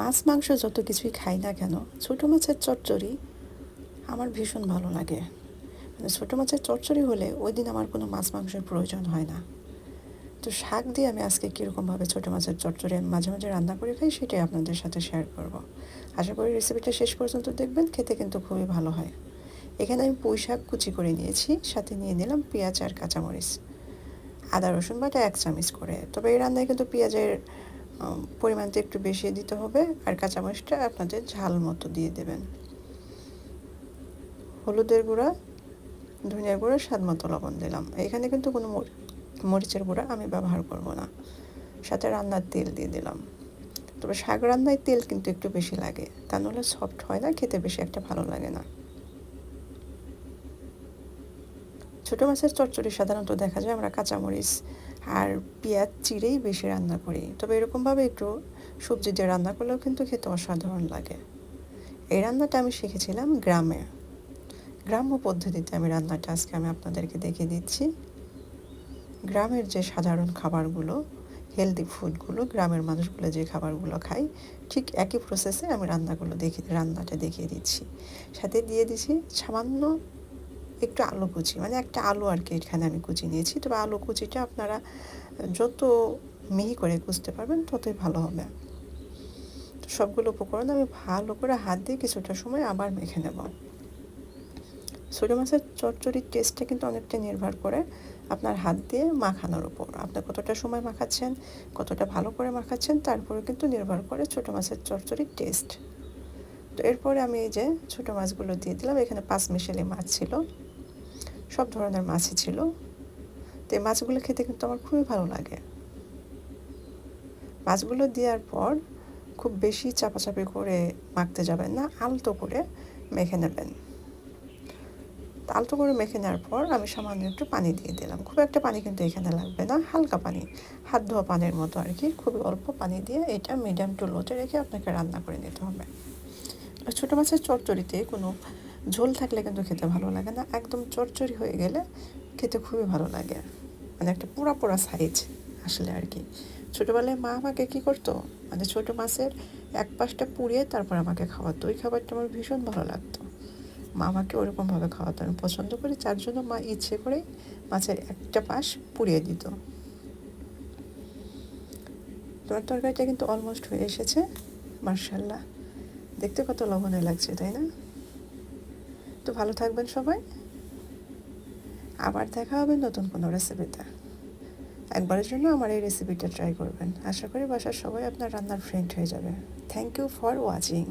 মাছ, মাংস যত কিছুই খাই না কেন, ছোটো মাছের চচ্চড়ি আমার ভীষণ ভালো লাগে। মানে ছোটো মাছের চচ্চড়ি হলে ওই দিন আমার কোনো মাছ, মাংসের প্রয়োজন হয় না। তো শাক দিয়ে আমি আজকে কীরকমভাবে ছোটো মাছের চচ্চড়ি আমি মাঝে মাঝে রান্না করে খাই সেটাই আপনাদের সাথে শেয়ার করব। আশা করি রেসিপিটা শেষ পর্যন্ত দেখবেন, খেতে কিন্তু খুবই ভালো হয়। এখানে আমি পুঁই শাক কুচি করে নিয়েছি, সাথে নিয়ে নিলাম পেঁয়াজ আর কাঁচামরিচ। আদা, রসুন বাটা এক চামচ করে। তবে এই রান্নায় কিন্তু পেঁয়াজের পরিমাণটা একটু বেশি দিতে হবে আর কাঁচামরিচটা আপনাদের ঝাল মতো দিয়ে দেবেন। হলুদের গুঁড়া, ধনিয়ার গুঁড়া, স্বাদ মতো লবণ দিলাম। এখানে কিন্তু কোনো মরিচের গুঁড়া আমি ব্যবহার করব না। সাথে রান্নার তেল দিয়ে দিলাম। তবে শাক রান্নায় তেল কিন্তু একটু বেশি লাগে। তা নাহলে সফট হয় না, খেতে বেশি একটা ভালো লাগে না। ছোটো মাছের চচ্চড়ি সাধারণত দেখা যায় আমরা কাঁচামরিচ আর পেঁয়াজ চিরেই বেশি রান্না করি। তবে এরকমভাবে একটু সবজি দিয়ে রান্না করলেও কিন্তু খেতে অসাধারণ লাগে। এই রান্নাটা আমি শিখেছিলাম গ্রামে। গ্রাম্য পদ্ধতিতে আমি রান্নাটা আজকে আমি আপনাদেরকে দেখিয়ে দিচ্ছি। গ্রামের যে সাধারণ খাবারগুলো হেলদি ফুডগুলো গ্রামের মানুষগুলো যে খাবারগুলো খায়, ঠিক একই প্রসেসে আমি রান্নাগুলো দেখি, রান্নাটা দেখিয়ে দিচ্ছি। সাথে দিয়ে দিচ্ছি সামান্য একটু আলু কুচি মানে একটা আলু আর কি এখানে আমি কুচি নিয়েছি। তবে আলু কুচিটা আপনারা যত মিহি করে কুচতে পারবেন, ততই ভালো হবে। তো সবগুলো উপকরণ আমি ভালো করে হাত দিয়ে কিছুটা সময় আবার মেখে নেব। ছোটো মাছের চচ্চড়ির টেস্টটা কিন্তু অনেকটা নির্ভর করে আপনার হাত দিয়ে মাখানোর উপর। আপনি কতটা সময় মাখাচ্ছেন, কতটা ভালো করে মাখাচ্ছেন, তারপরে কিন্তু নির্ভর করে ছোটো মাছের চচ্চড়ির টেস্ট। তো এরপরে আমি এই যে ছোটো মাছগুলো দিয়ে দিলাম, এখানে পাঁচ মিশালি মাছ ছিল। সব ধরনের মাছই ছিল। তো এই মাছগুলো খেতে কিন্তু আমার খুবই ভালো লাগে। মাছগুলো দেওয়ার পর খুব বেশি চাপাচাপি করে মাখতে যাবেন না, আলতো করে মেখে নেবেন। আলতো করে মেখে নেওয়ার পর আমি সামান্য একটু পানি দিয়ে দিলাম। খুব একটা পানি কিন্তু এখানে লাগবে না, হালকা পানি। হাত ধোয়া পানির মতো আর কি, খুবই অল্প পানি দিয়ে এটা মিডিয়াম টু লোতে রেখে আপনাকে রান্না করে নিতে হবে। ছোটো মাছের চচ্চড়িতে কোনো ঝোল থাকলে কিন্তু খেতে ভালো লাগে না। একদম চচ্চড়ি হয়ে গেলে খেতে খুবই ভালো লাগে। মানে একটা পুরা পুরা সাইজ আসলে আর কি। ছোটোবেলায় মা আমাকে কী করতো? মানে ছোটো মাছের এক পাশটা পুড়িয়ে তারপর আমাকে খাওয়াতো। ওই খাবারটা আমার ভীষণ ভালো লাগতো। মা আমাকে ওরকমভাবে খাওয়াতো। আমি পছন্দ করি, যার জন্য মা ইচ্ছে করে মাছের একটা পাশ পুড়িয়ে দিত। তোমার তরকারিটা কিন্তু অলমোস্ট হয়ে এসেছে। মার্শাল্লাহ দেখতে কত লবণে লাগছে, তাই না? তো ভালো থাকবেন সবাই। আবার দেখা হবে নতুন কোনো রেসিপিতে একবারের জন্য আমার এই রেসিপিটা ট্রাই করবেন। আশা করি বাসার সবাই আপনার রান্নার ফ্রেন্ড হয়ে যাবে। Thank you for watching